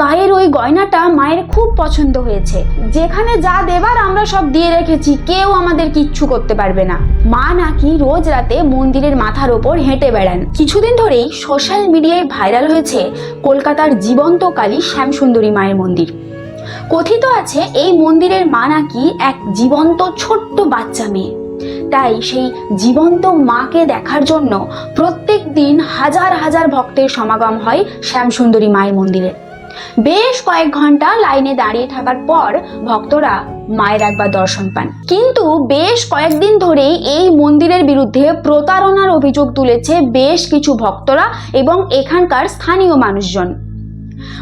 গায়ের ওই গয়নাটা মায়ের খুব পছন্দ হয়েছে। যেখানে যা দেবার আমরা সব দিয়ে রেখেছি, কেউ আমাদের কিচ্ছু করতে পারবে না। মা নাকি রোজ রাতে মন্দিরের মাথার ওপর হেঁটে বেড়ান। কিছুদিন ধরেই সোশ্যাল মিডিয়ায় ভাইরাল হয়েছে কলকাতার জীবন্ত কালী শ্যামসুন্দরী মায়ের মন্দির। কথিত আছে, এই মন্দিরের মা নাকি এক জীবন্ত ছোট্ট বাচ্চা মেয়ে। তাই সেই জীবন্ত মাকে দেখার জন্য প্রত্যেক দিন হাজার হাজার ভক্তের সমাগম হয় শ্যামসুন্দরী মায়ের মন্দিরে। বেশ কয়েক ঘণ্টা লাইনে দাঁড়িয়ে থাকার পর ভক্তরা মায়ের একবার দর্শন পান। কিন্তু বেশ কয়েকদিন ধরেই এই মন্দিরের বিরুদ্ধে প্রতারণার অভিযোগ তুলেছে বেশ কিছু ভক্তরা এবং এখানকার স্থানীয় মানুষজন।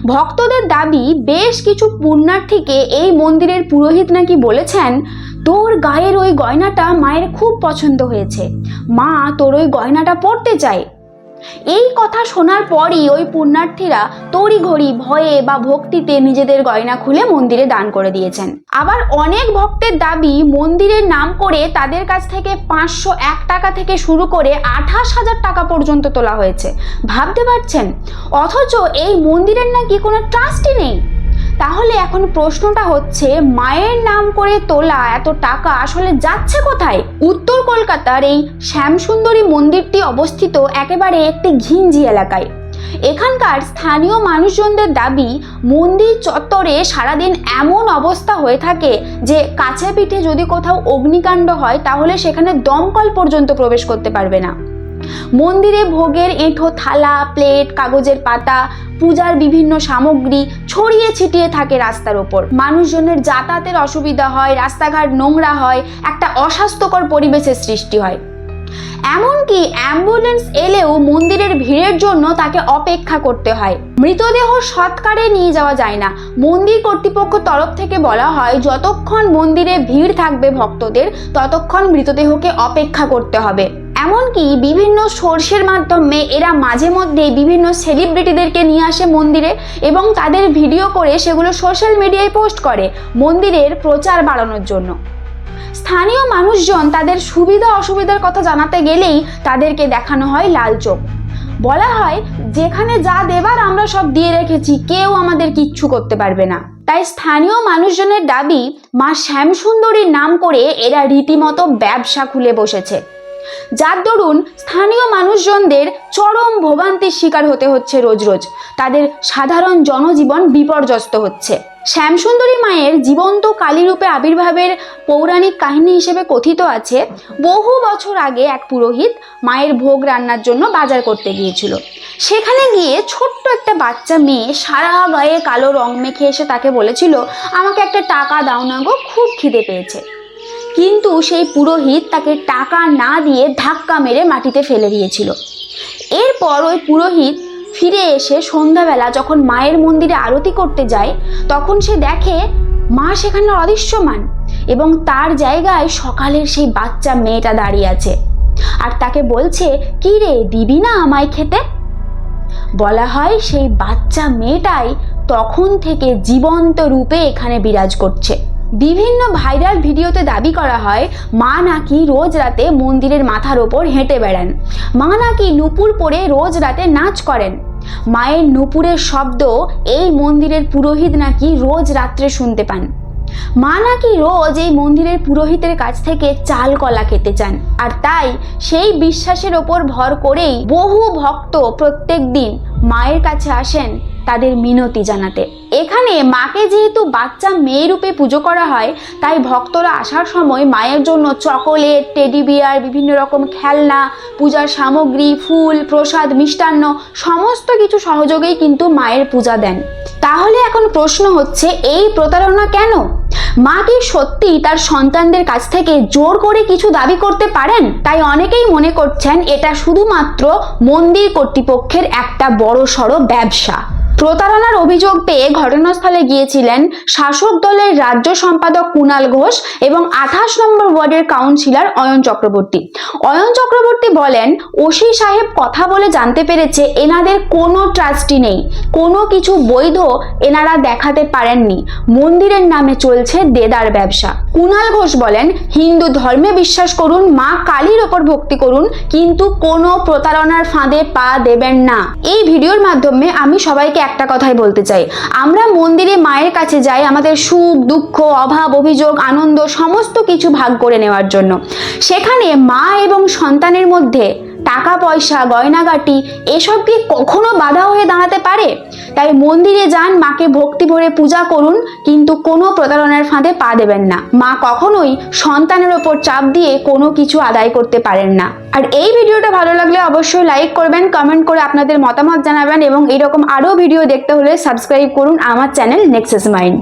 ভক্তদের দাবি, বেশ কিছু পুণ্যার্থীকে এই মন্দিরের পুরোহিত নাকি বলেছেন, তোর গায়ের ওই গয়নাটা মায়ের খুব পছন্দ হয়েছে। মা, তোর ওই গয়নাটা পরতে চায়। এই কথা শোনার পরই ওই পুণ্যার্থীরা তড়িঘড়ি, ভয়ে বা ভক্তিতে নিজেদের গয়না খুলে মন্দিরে দান করে দিয়েছেন। আবার অনেক ভক্তের দাবি মন্দিরের নাম করে তাদের কাছ থেকে পাঁচশো এক টাকা থেকে শুরু করে আঠাশ হাজার টাকা পর্যন্ত তোলা হয়েছে। ভাবতে পারছেন? অথচ এই মন্দিরের নাকি কোনো ট্রাস্টই নেই। তাহলে এখন প্রশ্নটা হচ্ছে, মায়ের নাম করে তোলা এত টাকা আসলে যাচ্ছে কোথায়? উত্তর কলকাতার এই শ্যামসুন্দরী মন্দিরটি অবস্থিত একেবারে একটি ঘিঞ্জি এলাকায়। এখানকার স্থানীয় মানুষজনদের দাবি, মন্দির চত্বরে সারাদিন এমন অবস্থা হয়ে থাকে যে কাছে পিঠে যদি কোথাও অগ্নিকাণ্ড হয়, তাহলে সেখানে দমকল পর্যন্ত প্রবেশ করতে পারবে না। মন্দিরে ভোগের এঁঠো থালা, প্লেট, কাগজের পাতা, পূজার বিভিন্ন সামগ্রী ছড়িয়ে ছিটিয়ে থাকে রাস্তার ওপর। মানুষজনের যাতায়াতের অসুবিধা হয়, রাস্তাঘাট নোংরা হয়, একটা অস্বাস্থ্যকর পরিবেশের সৃষ্টি হয়। এমনকি অ্যাম্বুলেন্স এলেও মন্দিরের ভিড়ের জন্য তাকে অপেক্ষা করতে হয়। মৃতদেহ সৎকারে নিয়ে যাওয়া যায় না। মন্দির কর্তৃপক্ষ তরফ থেকে বলা হয়, যতক্ষণ মন্দিরে ভিড় থাকবে ভক্তদের, ততক্ষণ মৃতদেহকে অপেক্ষা করতে হবে। এমনকি বিভিন্ন সোর্সের মাধ্যমে এরা মাঝে মধ্যে বিভিন্ন সেলিব্রিটিদেরকে নিয়ে আসে মন্দিরে এবং তাদের ভিডিও করে সেগুলো সোশ্যাল মিডিয়ায় পোস্ট করে মন্দিরের প্রচার বাড়ানোর জন্য। স্থানীয় মানুষজন তাদের সুবিধা অসুবিধার কথা জানাতে গেলেই তাদেরকে দেখানো হয় লাল চোখ। বলা হয়, যেখানে যা দেবার আমরা সব দিয়ে রেখেছি, কেউ আমাদের কিচ্ছু করতে পারবে না। তাই স্থানীয় মানুষজনের দাবি, মা শ্যামসুন্দরীর নাম করে এরা রীতিমতো ব্যবসা খুলে বসেছে। যার দরুন স্থানীয় মানুষজনদের চরম ভোগান্তির শিকার হতে হচ্ছে রোজ রোজ। তাদের সাধারণ জনজীবন বিপর্যস্ত হচ্ছে। শ্যামসুন্দরী মায়ের জীবন্ত কালীরূপে আবির্ভাবের পৌরাণিক কাহিনী হিসেবে কথিত আছে, বহু বছর আগে এক পুরোহিত মায়ের ভোগ রান্নার জন্য বাজার করতে গিয়েছিল। সেখানে গিয়ে ছোট্ট একটা বাচ্চা মেয়ে সারা গায়ে কালো রং মেখে এসে তাকে বলেছিল, আমাকে একটা টাকা দাও না গো, খুব খিদে পেয়েছে। কিন্তু সেই পুরোহিত তাকে টাকা না দিয়ে ধাক্কা মেরে মাটিতে ফেলে দিয়েছিল। এরপর ওই পুরোহিত ফিরে এসে সন্ধ্যাবেলা যখন মায়ের মন্দিরে আরতি করতে যায়, তখন সে দেখে মা সেখানে অদৃশ্যমান এবং তার জায়গায় সকালের সেই বাচ্চা মেয়েটা দাঁড়িয়ে আছে। আর তাকে বলছে, কি রে, দিবি না আমায় খেতে? বলা হয় সেই বাচ্চা মেয়েটাই তখন থেকে জীবন্ত রূপে এখানে বিরাজ করছে। বিভিন্ন ভাইরাল ভিডিওতে দাবি করা হয়, মা নাকি রোজ রাতে মন্দিরের মাথার ওপর হেঁটে বেড়ান। মা নাকি নুপুর পরে রোজ রাতে নাচ করেন। মায়ের নুপুরের শব্দ এই মন্দিরের পুরোহিত নাকি রোজ রাত্রে শুনতে পান। মা নাকি রোজ এই মন্দিরের পুরোহিতের কাছ থেকে চাল কলা খেতে চান। আর তাই সেই বিশ্বাসের ওপর ভর করেই বহু ভক্ত প্রত্যেক দিন মায়ের কাছে আসেন তাদের মিনতি জানাতে। এখানে মাকে যেহেতু বাচ্চা মেয়ে রূপে পুজো করা হয়, তাই ভক্তরা আসার সময় মায়ের জন্য চকোলেট, টেডি বিয়ার, বিভিন্ন রকম খেলনা, পূজার সামগ্রী, ফুল, প্রসাদ, মিষ্টান্ন, সমস্ত কিছু সহযোগেই কিন্তু মায়ের পূজা দেন। তাহলে এখন প্রশ্ন হচ্ছে, এই প্রতারণা কেন? মা কি সত্যি তার সন্তানদের কাছ থেকে জোর করে কিছু দাবি করতে পারেন? তাই অনেকেই মনে করছেন, এটা শুধুমাত্র মন্দির কর্তৃপক্ষের একটা বড় সড়ো ব্যবসা। প্রতারণার অভিযোগ পেয়ে ঘটনাস্থলে গিয়েছিলেন শাসক দলের রাজ্য সম্পাদক কুণাল ঘোষ এবং আঠাশ নম্বর ওয়ার্ডের কাউন্সিলর অয়ন চক্রবর্তী। অয়ন চক্রবর্তী বলেন, ওসি সাহেব কথা বলে জানতে পেরেছে এনাদের কোনো ট্রাস্টি নেই, কোনো কিছু বৈধ এনারা দেখাতে পারেননি, মন্দিরের নামে চলছে দেদার ব্যবসা। কুণাল ঘোষ বলেন, হিন্দু ধর্মে বিশ্বাস করুন, মা কালীর ওপর ভক্তি করুন, কিন্তু কোনো প্রতারণার ফাঁদে পা দেবেন না। এই ভিডিওর মাধ্যমে আমি সবাইকে একটা কথাই বলতে চাই। আমরা মন্দিরে মায়ের কাছে যাই আমাদের সুখ, দুঃখ, অভাব, অভিযোগ, আনন্দ, সমস্ত কিছু ভাগ করে নেওয়ার জন্য। সেখানে মা এবং সন্তানের মধ্যে টাকা পয়সা গয়নাগাটি, এসব কি কখনো বাধা হয়ে দাঁড়াতে পারে? তাই মন্দিরে যান, মাকে ভক্তি ভরে পূজা করুন, কিন্তু কোনো প্রতারণার ফাঁদে পা দেবেন না। মা কখনোই সন্তানের ওপর চাপ দিয়ে কোনো কিছু আদায় করতে পারেন না। আর এই ভিডিওটা ভালো লাগলে অবশ্যই লাইক করবেন, কমেন্ট করে আপনাদের মতামত জানাবেন এবং এরকম আরও ভিডিও দেখতে হলে সাবস্ক্রাইব করুন আমার চ্যানেল নেক্সেস মাইন্ড।